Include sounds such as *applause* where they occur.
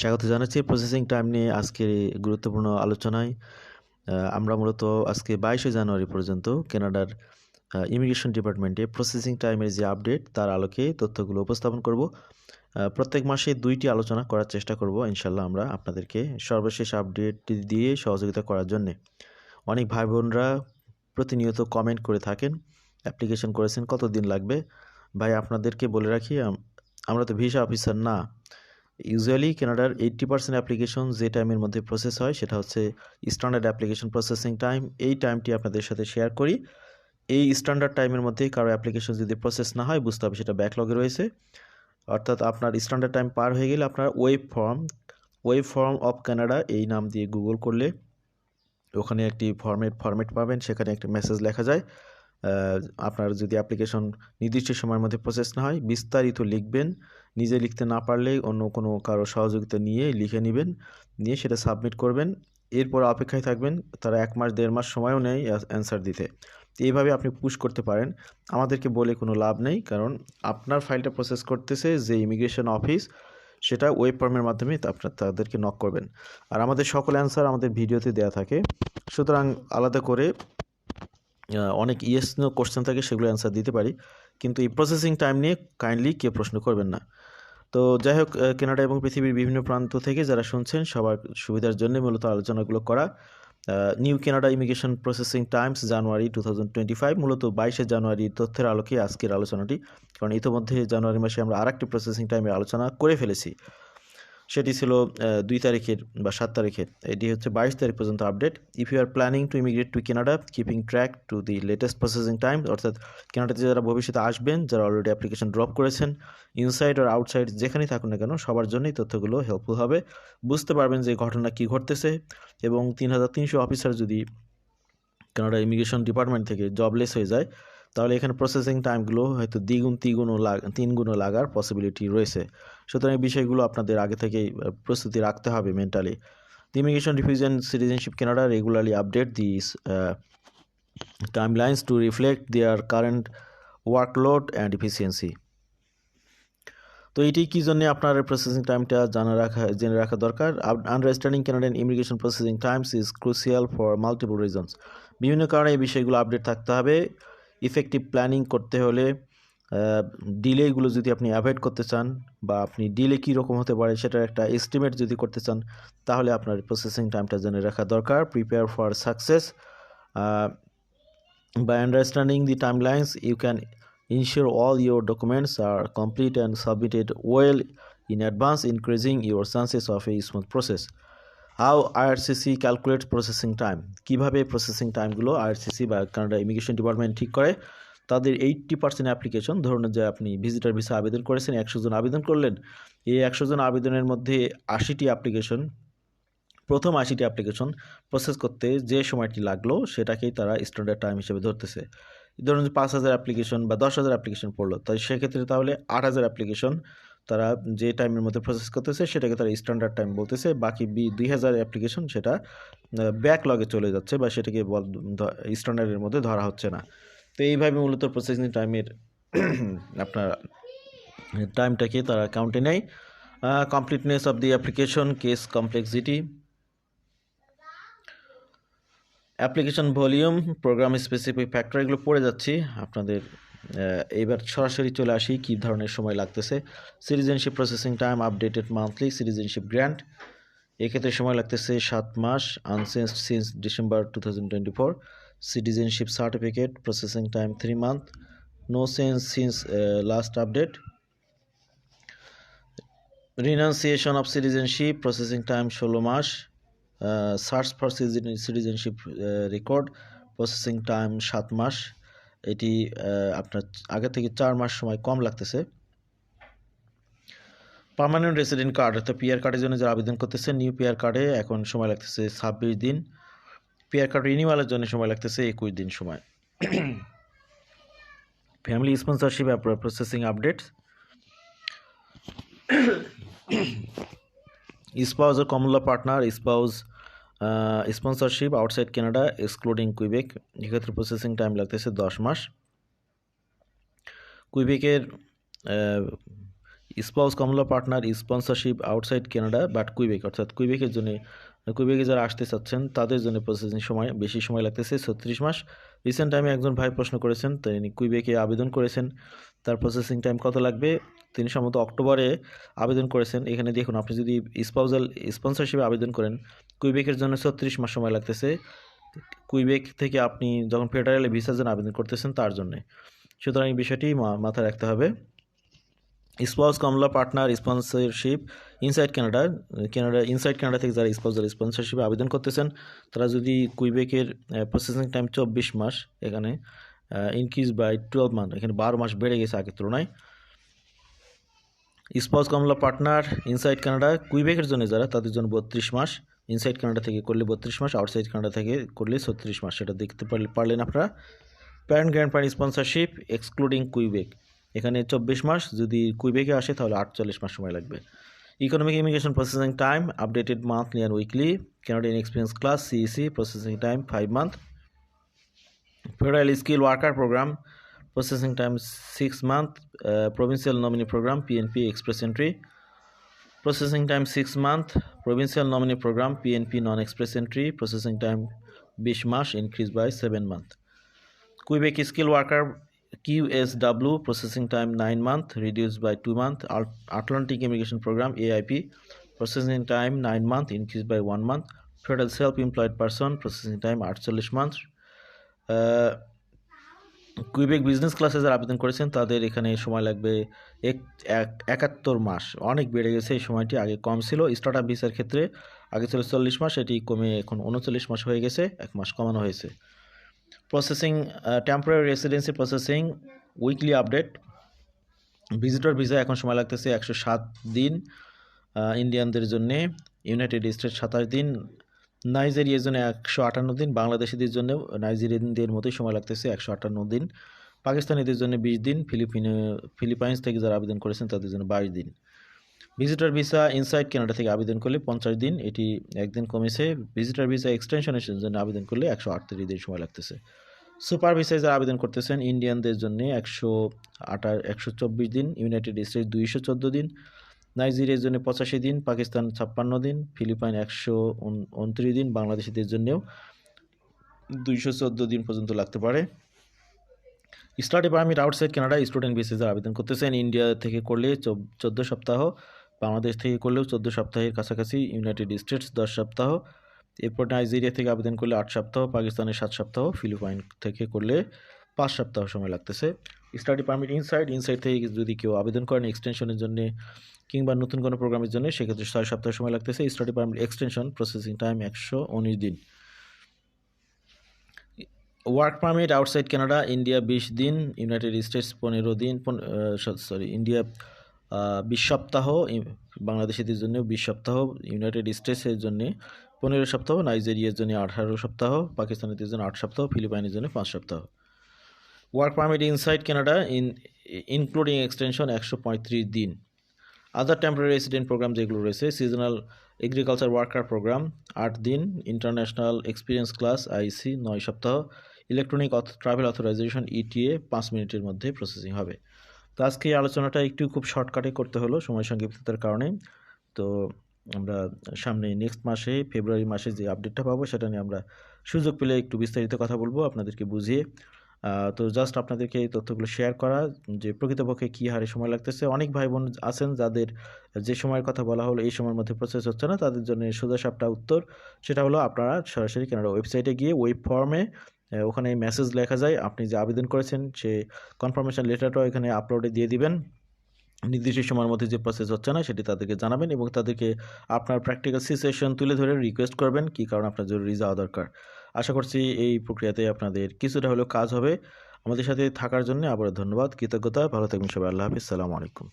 স্বাগত জানাচ্ছি processing time নিয়ে আজকের গুরুত্বপূর্ণ আলোচনায়। আমরা মূলত আজকে বাইশে জানুয়ারি পর্যন্ত কানাডার ইমিগ্রেশন ডিপার্টমেন্টে প্রসেসিং টাইমের যে আপডেট তার আলোকে তথ্যগুলো উপস্থাপন করব। প্রত্যেক মাসে দুইটি আলোচনা করার চেষ্টা করব ইনশাল্লাহ আমরা আপনাদেরকে সর্বশেষ আপডেট দিয়ে সহযোগিতা করার জন্যে। অনেক ভাই বোনরা প্রতিনিয়ত কমেন্ট করে থাকেন অ্যাপ্লিকেশন করেছেন কত দিন লাগবে? ভাই, আপনাদেরকে বলে রাখি আমরা তো ভিসা অফিসার না। ইউজুয়ালি কানাডার এইট্টি পার্সেন্ট অ্যাপ্লিকেশন যে টাইমের মধ্যে প্রসেস হয়, সেটা হচ্ছে স্ট্যান্ডার্ড অ্যাপ্লিকেশন প্রসেসিং টাইম এই টাইমটি আপনাদের সাথে শেয়ার করি। এই স্ট্যান্ডার্ড টাইমের মধ্যে কারও অ্যাপ্লিকেশন যদি প্রসেস না হয়, বুঝতে হবে সেটা ব্যাকলগে রয়েছে। অর্থাৎ আপনার স্ট্যান্ডার্ড টাইম পার হয়ে গেলে আপনার web form web form of Canada এই নাম দিয়ে গুগল করলে ওখানে একটি ফর্মেট ফরম্যাট পাবেন। সেখানে একটি মেসেজ লেখা যায়। আপনার যদি অ্যাপ্লিকেশন নির্দিষ্ট সময়ের মধ্যে প্রসেস না হয়, বিস্তারিত লিখবেন। নিজে লিখতে না পারলে অন্য কোনো কারও সহযোগিতা নিয়ে লিখে নেবেন, নিয়ে সেটা সাবমিট করবেন। এরপর অপেক্ষায় থাকবেন, তারা এক মাস, দেড় মাস সময়ও নেয় অ্যান্সার দিতে। এইভাবে আপনি পুশ করতে পারেন। আমাদেরকে বলে কোনো লাভ নেই, কারণ আপনার ফাইলটা প্রসেস করতেছে যে ইমিগ্রেশন অফিস সেটা ওয়েব ফর্মের মাধ্যমে আপনার, তাদেরকে নক করবেন। আর আমাদের সকল অ্যান্সার আমাদের ভিডিওতে দেওয়া থাকে। সুতরাং আলাদা করে অনেক ইয়েস নো কোশ্চেন থাকে, সেগুলো অ্যান্সার দিতে পারি। কিন্তু এই প্রসেসিং টাইম নিয়ে কাইন্ডলি কেউ প্রশ্ন করবেন না। তো যাই হোক কানাডা এবং পৃথিবীর বিভিন্ন প্রান্ত থেকে যারা শুনছেন, সবার সুবিধার জন্য মূলত আলোচনাগুলো করা। New Canada immigration processing times January two thousand twenty five মূলত বাইশে জানুয়ারি তথ্যের আলোকে আজকের আলোচনাটি। কারণ ইতিমধ্যে জানুয়ারি মাসে আমরা আরেকটি প্রসেসিং টাইমের আলোচনা করে ফেলেছি। সেটি ছিল দুই তারিখের বা সাত তারিখের। এটি হচ্ছে বাইশ তারিখ পর্যন্ত update if you are planning to immigrate to Canada keeping track to the latest processing time অর্থাৎ কানাডাতে যারা ভবিষ্যতে আসবেন, যারা অলরেডি অ্যাপ্লিকেশন ড্রপ করেছেন ইনসাইড আর আউটসাইড যেখানেই থাকুন না কেন, সবার জন্যই তথ্যগুলো হেল্পফুল হবে। বুঝতে পারবেন যে ঘটনা কী ঘটতেছে এবং তিন হাজার তিনশো অফিসার যদি কানাডা ইমিগ্রেশন ডিপার্টমেন্ট থেকে জবলেস হয়ে যায় তাহলে এখানে প্রসেসিং টাইমগুলো হয়তো দ্বিগুণ তিনগুণও লাগ তিনগুণও লাগার পসিবিলিটি রয়েছে। সুতরাং এই বিষয়গুলো আপনাদের আগে থেকেই প্রস্তুতি রাখতে হবে mentally the immigration refugees citizenship Canada regularly update this timelines to reflect their current workload and efficiency. তো এটি কী জন্য আপনার প্রসেসিং টাইমটা জানা রাখা, জেনে রাখা দরকার? Understanding Canadian immigration processing times is crucial for multiple reasons বিভিন্ন কারণে এই বিষয়গুলো আপডেট থাকতে হবে। ইফেক্টিভ প্ল্যানিং করতে হলে ডিলেগুলো যদি আপনি অ্যাভয়েড করতে চান বা আপনি ডিলে কী রকম হতে পারে সেটার একটা এস্টিমেট যদি করতে চান, তাহলে আপনার প্রসেসিং টাইমটা জেনে রাখা দরকার। Prepare for success by understanding the timelines you can ensure all your documents are complete and submitted well in advance increasing your chances of a smooth process how IRCC calculates processing time? কীভাবে processing টাইমগুলো IRCC বা Canada immigration department ঠিক করে? তাদের eighty percent application ধরুন যে আপনি visitor visa আবেদন করেছেন, একশো জন আবেদন করলেন। এই একশো জন আবেদনের মধ্যে আশিটি অ্যাপ্লিকেশন প্রথম আশিটি অ্যাপ্লিকেশন প্রসেস করতে যে সময়টি লাগল, সেটাকেই তারা স্ট্যান্ডার্ড টাইম হিসেবে ধরতেছে। ধরুন যে পাঁচ হাজার অ্যাপ্লিকেশন বা দশ হাজার অ্যাপ্লিকেশন পড়ল, তাই সেক্ষেত্রে তাহলে আট হাজার অ্যাপ্লিকেশন তারা যে টাইমের মধ্যে প্রসেস করতেছে সেটাকে তারা স্ট্যান্ডার্ড টাইম বলতেছে। বাকি বি দুই হাজার অ্যাপ্লিকেশন সেটা ব্যাকলগে চলে যাচ্ছে বা সেটাকে স্ট্যান্ডার্ডের মধ্যে ধরা হচ্ছে না। তো এইভাবে মূলত প্রসেসিং টাইমের *clears throat* আপনার টাইমটাকে তারা কাউন্টে নেয়। Completeness of the application case complexity application volume program specific factor এগুলো পড়ে যাচ্ছি। আপনাদের আহ, এইবার সরাসরি চলে আসি কী ধরনের সময় লাগতেছে। Citizenship processing time updated monthly citizenship grant এক্ষেত্রে সময় লাগতেছে সাত মাস unchanged since December two thousand twenty four citizenship certificate processing time three month no sense since last update renunciation of citizenship processing time ষোলো মাস search for citizenship record processing time সাত মাস। এটি আপনার আগে থেকে চার মাস সময় কম লাগতেছে। পার্মানেন্ট রেসিডেন্ট কার্ড অর্থাৎ পিআর কার্ডের জন্য যারা আবেদন করতেছে নিউ পিআর কার্ডে এখন সময় লাগতেছে ছাব্বিশ দিন। পিআর কার্ড রিনিউয়ালের জন্য সময় লাগতেছে একুশ দিন সময়। Family sponsorship processing update or common law partner spouse outside Canada excluding Quebec এক্ষেত্রে প্রসেসিং টাইম লাগতেছে দশ মাস। কুইবেকের spouse common law partner sponsorship outside Canada but Quebec অর্থাৎ কুইবেকের জন্য কুইবেকে যারা আসতে চাচ্ছেন, তাদের জন্য প্রসেসিং সময়, বেশি সময় লাগতেছে ছত্রিশ মাস। রিসেন্ট টাইমে একজন ভাই প্রশ্ন করেছেন তিনি কুইবেকে আবেদন করেছেন। তার প্রসেসিং টাইম কত লাগবে? তিনি সম্ভবত অক্টোবরে আবেদন করেছেন। এখানে দেখুন, আপনি যদি স্পাউজাল স্পন্সরশিপে আবেদন করেন কুইবেকের জন্য ছত্রিশ মাস সময় লাগতেছে। কুইবেক থেকে আপনি যখন ফেডারেলে ভিসার জন্য আবেদন করতেছেন, তার জন্যে। সুতরাং এই বিষয়টি মাথায় রাখতে হবে। Spouse common law partner sponsorship inside Canada Canada inside Canada থেকে যারা স্পাউজাল স্পন্সরশিপে আবেদন করতেছেন, তারা যদি কুইবেকের প্রসেসিং টাইম চব্বিশ মাস এখানে ইনক্রিজ বাই টুয়েলভ মান্থ এখানে বারো মাস বেড়ে গেছে আগের তুলনায়। Spouse common law partner inside Canada কুইবেকের জন্য যারা, তাদের জন্য বত্রিশ মাস ইনসাইড কানাডা থেকে করলে বত্রিশ মাস আউটসাইড কানাডা থেকে করলে ছত্রিশ মাস, সেটা দেখতে পারলে পারলেন আপনারা। Parent grandparent sponsorship excluding Quebec এখানে চব্বিশ মাস, যদি কুইবেকে আসে তাহলে আটচল্লিশ মাস সময় লাগবে। Economic immigration processing time updated monthly and weekly Canadian experience class CEC processing time five month federal skill worker program processing time six month provincial nominee program PNP express entry processing time 6 month. Provincial nominee program pnp non-express entry. Processing time, 20 মাস, increased by 7 month. Quebec skill worker qsw processing time 9 month reduced by 2 month atlantic immigration program aip processing time 9 month increased by 1 month federal self-employed person processing time 48 month uh, Quebec business ক্লাসে যারা আবেদন করেছেন তাদের এখানে সময় লাগবে এক- একাত্তর মাস অনেক বেড়ে গেছে এই সময়টি আগে কম ছিল স্টার্ট আপ ভিসার ক্ষেত্রে আগে ছিল চল্লিশ মাস এটি কমে এখন উনচল্লিশ মাস হয়ে গেছে এক মাস কমানো হয়েছে processing temporary residency processing weekly update visitor visa এখন সময় লাগতেছে একশো সাত দিন ইন্ডিয়ানদের জন্যে ইউনাইটেড স্টেটস সাতাশ দিন নাইজেরিয়ার জন্য একশো আটান্ন দিন বাংলাদেশিদের জন্য নাইজেরিয়ানদের মতোই সময় লাগতেছে একশো আটান্ন দিন পাকিস্তানিদের জন্য বিশ দিন ফিলিপিনে ফিলিপাইন্স থেকে যারা আবেদন করেছেন তাদের জন্য বাইশ দিন। ভিজিটর ভিসা ইনসাইড কানাডা থেকে আবেদন করলে পঞ্চাশ দিন, এটি একদিন কমেছে। ভিজিটর ভিসা এক্সটেনশনের জন্য আবেদন করলে একশো আটত্রিশ দিন সময় লাগতেছে। সুপার ভিসায় যারা আবেদন করতেছেন ইন্ডিয়ানদের জন্য একশো আটা একশো চব্বিশ দিন ইউনাইটেড স্টেটস দুইশো চোদ্দ দিন নাইজেরিয়ার জন্য পঁচাশি দিন পাকিস্তান ছাপ্পান্ন দিন ফিলিপাইন একশো উনত্রিশ দিন বাংলাদেশিদের জন্যেও দুইশো চোদ্দ দিন পর্যন্ত লাগতে পারে। Study permit outside Canada student বেসিসে আবেদন করতেছেন ইন্ডিয়া থেকে করলে চোদ্দ সপ্তাহ। বাংলাদেশ থেকে করলেও চোদ্দ সপ্তাহের কাছাকাছি ইউনাইটেড স্টেটস দশ সপ্তাহ। এরপর নাইজেরিয়া থেকে আবেদন করলে আট সপ্তাহ পাকিস্তানের সাত সপ্তাহ, ফিলিপাইন থেকে করলে পাঁচ সপ্তাহ সময় লাগতেছে। স্টাডি পারমিট ইনসাইড ইনসাইড থেকে যদি কেউ আবেদন করেন এক্সটেনশনের জন্য কিংবা নতুন কোনো প্রোগ্রামের জন্য, সেক্ষেত্রে ছয় সপ্তাহ সময় লাগতেছে। Study permit extension, processing time একশো উনিশ দিন। Work permit outside Canada, India বিশ দিন, ইউনাইটেড স্টেটস পনেরো দিন সরি, ইন্ডিয়া বিশ সপ্তাহ বাংলাদেশিদের জন্য বিশ সপ্তাহ ইউনাইটেড স্টেটসের জন্য পনেরো সপ্তাহ নাইজেরিয়ার জন্য আঠারো সপ্তাহ, পাকিস্তানিদের জন্য আট সপ্তাহ ফিলিপাইনের জন্য পাঁচ সপ্তাহ। Work permit inside Canada in including extension একশো পঁয়ত্রিশ দিন। আদার টেম্পোরারি রেসিডেন্ট প্রোগ্রাম যেগুলো রয়েছে সিজনাল এগ্রিকালচার ওয়ার্কার প্রোগ্রাম আট দিন ইন্টারন্যাশনাল এক্সপিরিয়েন্স ক্লাস আইসি নয় সপ্তাহ ইলেকট্রনিক ট্রাভেল অথরাইজেশন ইটিএ পাঁচ মিনিটের মধ্যে প্রসেসিং হবে। তো আজকে এই আলোচনাটা একটু খুব শর্টকাটে করতে হলো সময় সংক্ষিপ্ততার কারণে। তো আমরা সামনে নেক্সট মাসে ফেব্রুয়ারি মাসে যে আপডেটটা পাবো সেটা নিয়ে আমরা সুযোগ পেলে একটু বিস্তারিত কথা বলব, আপনাদেরকে বুঝিয়ে। তো জাস্ট আপনাদেরকে এই তথ্যগুলো শেয়ার করা যে প্রকৃতপক্ষে কী হারে সময় লাগতেছে। অনেক ভাই বোন আছেন যাদের যে সময়ের কথা বলা হলো এই সময়ের মধ্যে প্রসেস হচ্ছে না, তাদের জন্য সোজা সাপটা উত্তর সেটা হলো আপনারা সরাসরি কানাডা ওয়েবসাইটে গিয়ে ওয়েব ফর্মে ওখানে মেসেজ লেখা যায়, আপনি যে আবেদন করেছেন, সে কনফার্মেশন লেটারটাও এখানে আপলোডে দিয়ে দিবেন। নির্দিষ্ট সময়ের মধ্যে যে প্রসেস হচ্ছে না, সেটি তাদেরকে জানাবেন এবং তাদেরকে আপনার প্র্যাকটিক্যাল সিচুয়েশন তুলে ধরে রিকোয়েস্ট করবেন কী কারণ আপনার জরুরি যাওয়া দরকার। আশা করছি এই প্রক্রিয়াতে আপনাদের কিছুটা হলেও কাজ হবে। আমাদের সাথে থাকার জন্য আবারও ধন্যবাদ, কৃতজ্ঞতা, ভালো থাকবেন সবাই, আল্লাহ হাফিজ, সালামু আলাইকুম।